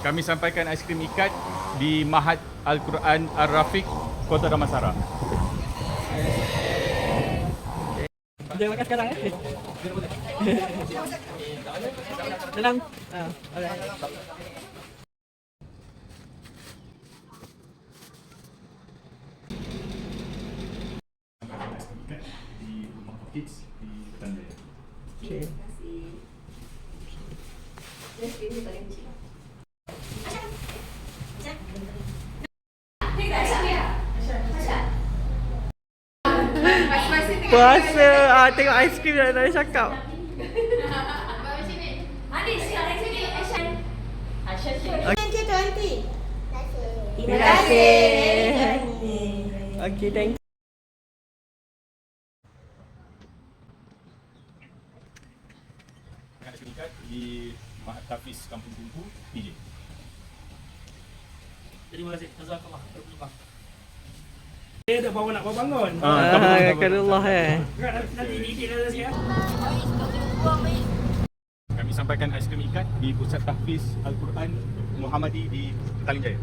kami sampaikan aiskrim ikat di Mahat Al-Quran Ar-Rafiq Kota Damansara. Dia makan sekarang eh. Dalam. Ah, alright. di rumah kids di Tandai. Okay. Puasa ah tengok aiskrim dah dah cakap. Twenty twenty. Terima kasih. Okay, thank you. Aiskrim ikat di Mahat Tafiz Kampung Tungku, PJ. Terima kasih. Jazakallah. Terima Dia dah bawa nak bangun. Ah, Allah eh. Kan nanti dia dah siap. Kami sampaikan aiskrim ikat di Pusat Tahfiz Al-Quran Muhammadi di Petaling Jaya.